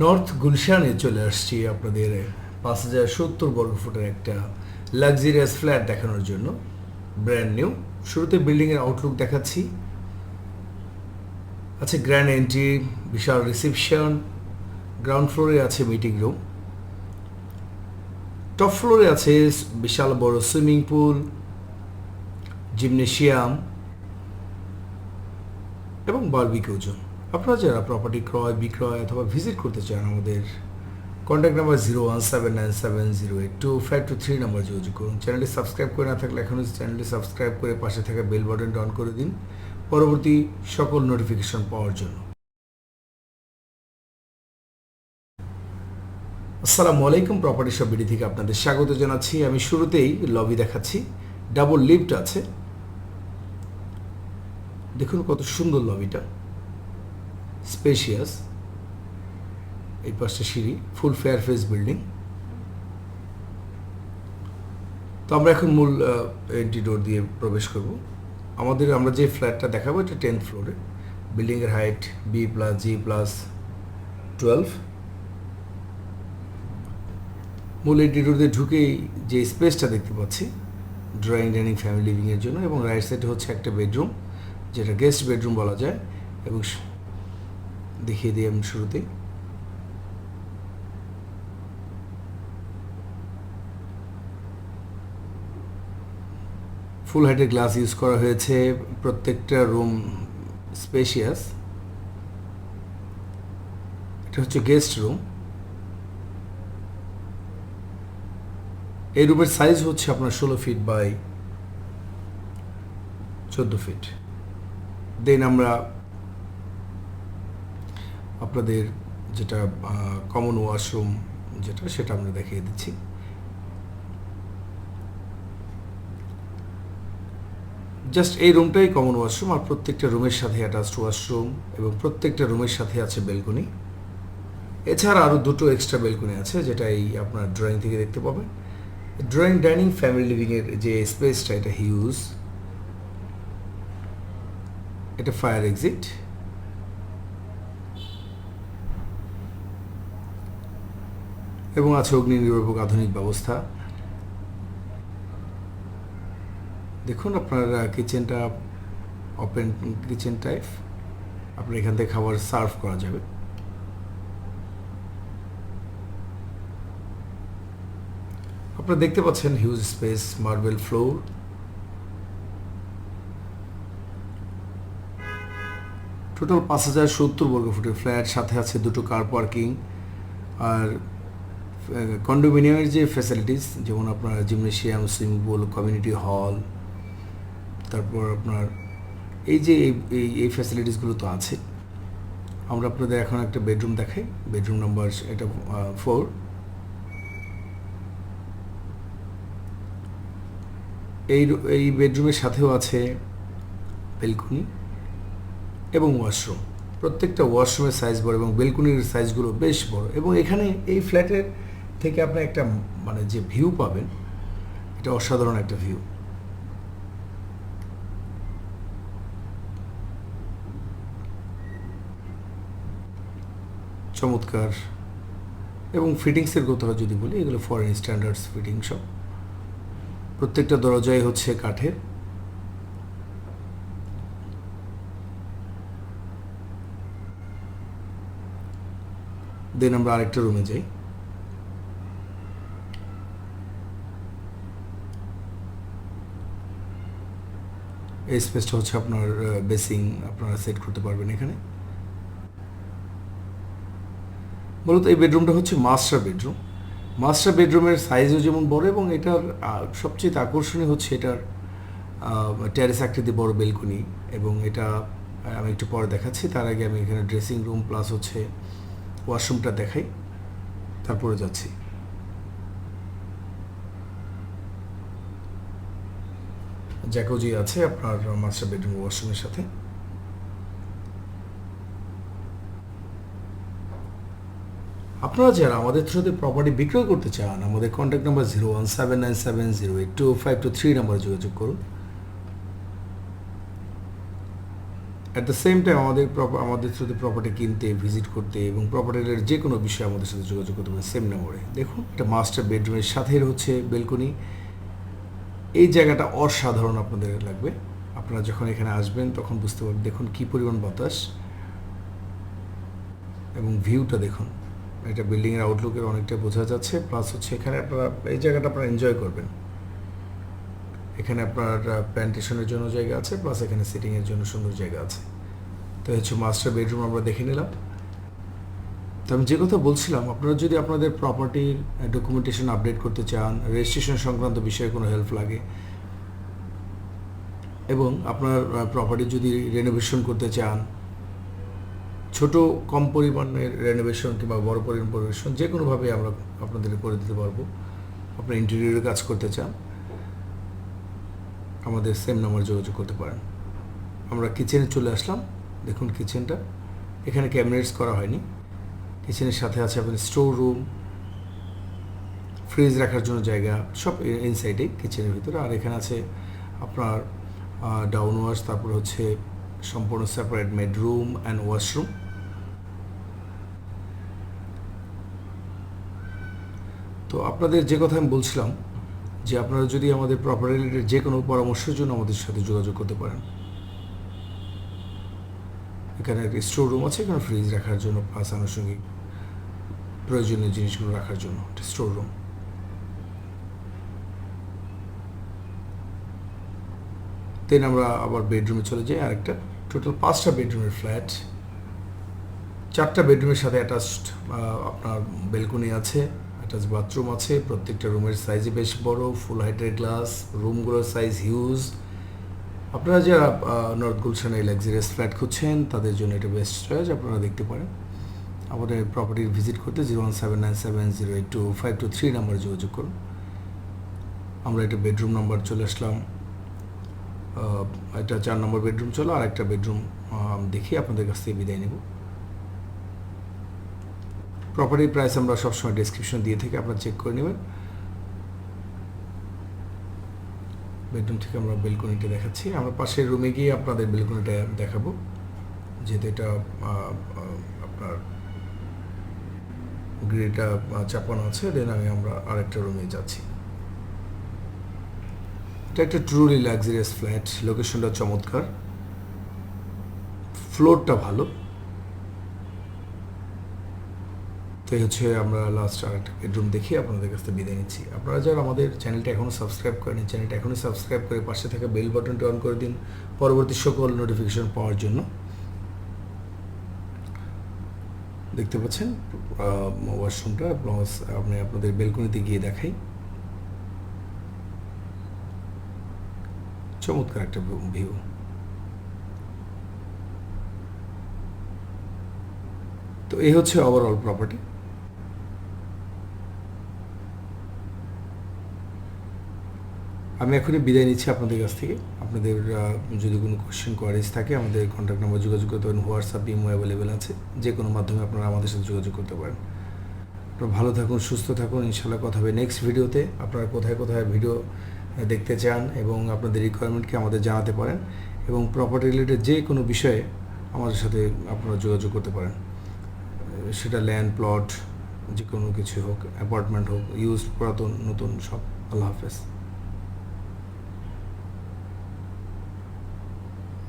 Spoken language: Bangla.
নর্থ গুলশানে চলে আসছি আপনাদের পাঁচ হাজার সত্তর বর্গ ফুটের একটা লাক্সারিয়াস ফ্ল্যাট দেখানোর জন্য। ব্র্যান্ড নিউ শুরুতে বিল্ডিংয়ের আউটলুক দেখাচ্ছি। আছে গ্র্যান্ড এন্ট্রি বিশাল রিসেপশন গ্রাউন্ড ফ্লোরে আছে মিটিং রুম টপ ফ্লোরে আছে বিশাল বড় সুইমিং পুল জিমনেশিয়াম এবং বার্বিকিউ জোন আপনারা যারা প্রপার্টি ক্রয়, বিক্রয় অথবা ভিজিট করতে চান আমাদের contact number zero one seven nine seven zero eight two five two three number যোগাযোগ করুন। চ্যানেলটি সাবস্ক্রাইব করে না থাকলে এখনই চ্যানেলটি সাবস্ক্রাইব করে পাশে থাকা বেল বাটনটা অন করে দিন। পরবর্তী সকল নোটিফিকেশন পাওয়ার জন্য। আসসালামু আলাইকুম প্রপার্টি সব বিডি থেকে আপনাদের স্বাগত জানাচ্ছি। আমি শুরুতেই লবি দেখাচ্ছি। ডাবল লিফট আছে। দেখুন কত সুন্দর লবিটা স্পেশিয়াস। এই পাশটা সিঁড়ি, ফুল ফেয়ার ফেস বিল্ডিং। তো আমরা এখন মূল এন্ট্রি ডোর দিয়ে প্রবেশ করব। আমাদের, আমরা যে ফ্ল্যাটটা দেখাবো, এটা টেন্থ ফ্লোরে বিল্ডিংয়ের height B plus G plus twelve মূল এন্ট্রি ডোর দিয়ে ঢুকেই যে স্পেসটা দেখতে পাচ্ছি ড্রয়িং ডাইনিং ফ্যামিলি লিভিংয়ের জন্য। এবং রাইট সাইডে হচ্ছে একটা বেডরুম যেটা গেস্ট বেডরুম বলা যায়। এবং দেখিয়ে দিই আমি শুরুতেই। ফুল হাইটের গ্লাস ইউজ করা হয়েছে প্রত্যেকটা রুম স্পেশিয়াস এটা হচ্ছে গেস্ট রুম এই রুমের সাইজ হচ্ছে আপনার ষোলো ফিট বাই চোদ্দ ফিট দেন আমরা আপনাদের যেটা কমন ওয়াশরুম যেটা, সেটা আমরা দেখিয়ে দিচ্ছি। জাস্ট এই রুমটাই কমন ওয়াশরুম আর প্রত্যেকটা রুমের সাথে অ্যাটাচড ওয়াশরুম এবং প্রত্যেকটা রুমের সাথে আছে বেলকনি এছাড়া আরও দুটো এক্সট্রা বেলকনি আছে, যেটা এই আপনার ড্রয়িং থেকে দেখতে পাবেন ড্রয়িং ডাইনিং ফ্যামিলি লিভিংয়ের যে স্পেসটা এটা হিউজ এটা ফায়ার এক্সিট এবং আছে অগ্নি নির্বাপক আধুনিক ব্যবস্থা। দেখুন আপনার কিচেনটা ওপেন কিচেন টাইপ আপনার এখান থেকে খাবার সার্ভ করা যাবে। আপনারা দেখতে পাচ্ছেন huge space marble floor total পাঁচ হাজার সত্তর বর্গ ফুটের ফ্ল্যাট সাথে আছে দুটো কার পার্কিং আর কন্ডোমিনিয়ামের যে ফ্যাসিলিটিস যেমন আপনার gymnasium swimming pool community hall তারপর আপনার এই যে এই এই ফ্যাসিলিটিসগুলো তো আছে, আমরা আপনাদের এখন একটা বেডরুম দেখাই। বেডরুম নাম্বার এটা ফোর এই এই বেডরুমের সাথেও আছে বেলকুনি এবং ওয়াশরুম প্রত্যেকটা ওয়াশরুমের সাইজ বড় এবং বেলকুনির সাইজগুলো বেশ বড় এবং এখানে এই ফ্ল্যাটের থেকে আপনি একটা মানে যে ভিউ পাবেন, এটা অসাধারণ একটা ভিউ চমৎকার। এবং ফিটিংসের কথা যদি বলি, এগুলো ফরেন স্ট্যান্ডার্ডস ফিটিং সব প্রত্যেকটা দরজাই হচ্ছে কাঠের। দেন আমরা আরেকটা রুমে যাই। এই স্পেসটা হচ্ছে আপনার বেসিং আপনারা সেট করতে পারবেন এখানে। মূলত এই বেডরুমটা হচ্ছে মাস্টার বেডরুম মাস্টার বেডরুমের সাইজও যেমন বড় এবং এটার সবচেয়ে আকর্ষণীয় হচ্ছে এটার ট্যারেস আকৃতি বড় বেলকনি এবং এটা আমি একটু পরে দেখাচ্ছি। তার আগে আমি এখানে ড্রেসিং রুম প্লাস হচ্ছে ওয়াশরুমটা দেখাই। তারপরে যাচ্ছি। জ্যাকোজি আছে, আপনার মাস্টার বেডরুম ওয়াশরুমের সাথে। আপনারা যারা আমাদের থ্রুতে প্রপার্টি বিক্রয় করতে চান, আমাদের contact number zero one seven nine seven zero eight two five two three নাম্বারে যোগাযোগ করুন। অ্যাট দ্য সেম টাইম আমাদের আমাদের সাথে প্রপার্টি কিনতে ভিজিট করতে এবং প্রপার্টির যে কোনো বিষয়ে আমাদের সাথে যোগাযোগ করতে পারেন সেম নম্বরে দেখুন, এটা মাস্টার বেডরুমের সাথে হচ্ছে বেলকনি এই জায়গাটা অসাধারণ আপনাদের লাগবে। আপনারা যখন এখানে আসবেন, তখন বুঝতে পারবেন, দেখুন কী পরিমাণ বাতাস এবং ভিউটা দেখুন। এটা বিল্ডিংয়ের আউটলুকের অনেকটা বোঝা যাচ্ছে। প্লাস হচ্ছে এখানে আপনারা, এই জায়গাটা আপনারা এনজয় করবেন। এখানে আপনার প্ল্যান্টেশনের জন্য জায়গা আছে প্লাস এখানে সিটিংয়ের জন্য সুন্দর জায়গা আছে। তো হচ্ছে মাস্টার বেডরুম আমরা দেখে নিলাম। তো আমি যে কথা বলছিলাম, আপনারা যদি আপনাদের প্রপার্টির ডকুমেন্টেশন আপডেট করতে চান রেজিস্ট্রেশন সংক্রান্ত বিষয়ে কোনো হেল্প লাগে, এবং আপনার প্রপার্টি যদি রেনোভেশন করতে চান, ছোট, কম পরিমাণের রেনোভেশন কিংবা বড় পরিমাণ পরিবেশন যে কোনোভাবে আমরা আপনাদের করে দিতে পারব। আপনার ইন্টেরিয়রে কাজ করতে চান, আমাদের সেম নাম্বার যোগাযোগ করতে পারেন। আমরা কিচেনে চলে আসলাম, দেখুন কিচেনটা এখানে ক্যাবিনেটস করা হয়নি। কিচেনের সাথে আছে আপনার স্টোর রুম, ফ্রিজ রাখার জন্য জায়গা, সব ইনসাইডে কিচেনের ভিতরে। আর এখানে আছে আপনার ডাউন ওয়াশ তারপর হচ্ছে সম্পূর্ণ সেপারেট বেডরুম অ্যান্ড ওয়াশরুম তো আপনাদের যে কথা আমি বলছিলাম, যে আপনারা যদি আমাদের প্রপার্টি রিলেটেড যে কোনো পরামর্শের জন্য আমাদের সাথে যোগাযোগ করতে পারেন। এখানে একটা স্টোর রুম আছে, এখানে ফ্রিজ রাখার জন্য প্লাস আনুষঙ্গিক প্রয়োজনীয় জিনিসগুলো রাখার জন্য, একটা স্টোর রুম দেন আমরা আবার বেডরুমে চলে যাই, আরেকটা। টোটাল পাঁচটা বেডরুমের ফ্ল্যাট চারটা বেডরুমের সাথে অ্যাটাচড আপনার বেলকনি আছে অ্যাটাচ বাথরুম আছে, প্রত্যেকটা রুমের সাইজই বেশ বড় ফুল হাইটের গ্লাস রুমগুলোর সাইজ হিউজ আপনারা যারা নর্থ গুলশানে লাক্সারিয়াস ফ্ল্যাট খুঁজছেন, তাদের জন্য এটা বেস্ট চয়েস আপনারা দেখতে পারেন। আমাদের প্রপার্টির ভিজিট করতে zero one seven nine seven zero eight two five two three নাম্বারে যোগাযোগ করুন। আমরা একটা বেডরুম নাম্বার চলে আসলাম। এটা চার নম্বর বেডরুম চলো, আর একটা বেডরুম দেখি আপনাদের কাছ থেকে বিদায় নেব। প্রপার্টির প্রাইস আমরা সবসময় ডিসক্রিপশন দিয়ে থেকে, আপনারা চেক করে নেবেন। বেডরুম থেকে আমরা বেলকনিটা দেখাচ্ছি। আমরা পাশের রুমে গিয়ে আপনাদের বেলকনিটা দেখাবো। যেহেতু এটা আপনার গ্রিলটা চাপানো আছে দেন আমি আমরা আরেকটা রুমে যাচ্ছি। এটা একটা ট্রুলি লাক্সারিয়াস ফ্ল্যাট লোকেশনটা চমৎকার। ফ্লোরটা ভালো। তো এই হচ্ছে আমরা লাস্ট আর একটা বেডরুম দেখি, আপনাদের কাছ থেকে বিদায় নিচ্ছি। আপনারা যারা আমাদের চ্যানেলটা এখনও সাবস্ক্রাইব করেন চ্যানেলটা এখনই সাবস্ক্রাইব করে পাশে থাকা বেল বাটনটি অন করে দিন, পরবর্তী সকল নোটিফিকেশন পাওয়ার জন্য। দেখতে পাচ্ছেন ওয়াশরুমটা প্লাস আপনি আপনাদের বেলকনিতে গিয়ে দেখাই। চমৎকার একটা ভিউ তো এই হচ্ছে ওভারঅল প্রপার্টি আমি এখনই বিদায় নিচ্ছি আপনাদের কাছ থেকে। আপনাদের যদি কোনো কোয়েশ্চেন কোয়ারিজ থাকে, আমাদের কন্ট্যাক্ট নাম্বার যোগাযোগ করতে পারেন। হোয়াটসঅ্যাপ ইমো অ্যাভেলেবেল আছে। যে কোনো মাধ্যমে আপনারা আমাদের সাথে যোগাযোগ করতে পারেন। আপনারা ভালো থাকুন, সুস্থ থাকুন। ইনশাল্লাহ কথা হবে নেক্সট ভিডিওতে আপনারা কোথায় কোথায় ভিডিও দেখতে চান এবং আপনাদের রিকোয়ারমেন্টকে আমাদের জানাতে পারেন এবং প্রপার্টি রিলেটেড যে কোনো বিষয়ে আমাদের সাথে আপনারা যোগাযোগ করতে পারেন। সেটা ল্যান্ড প্লট যে কোনো কিছু হোক অ্যাপার্টমেন্ট হোক ইউজ পুরাতন, নতুন, সব। আল্লাহ হাফেজ।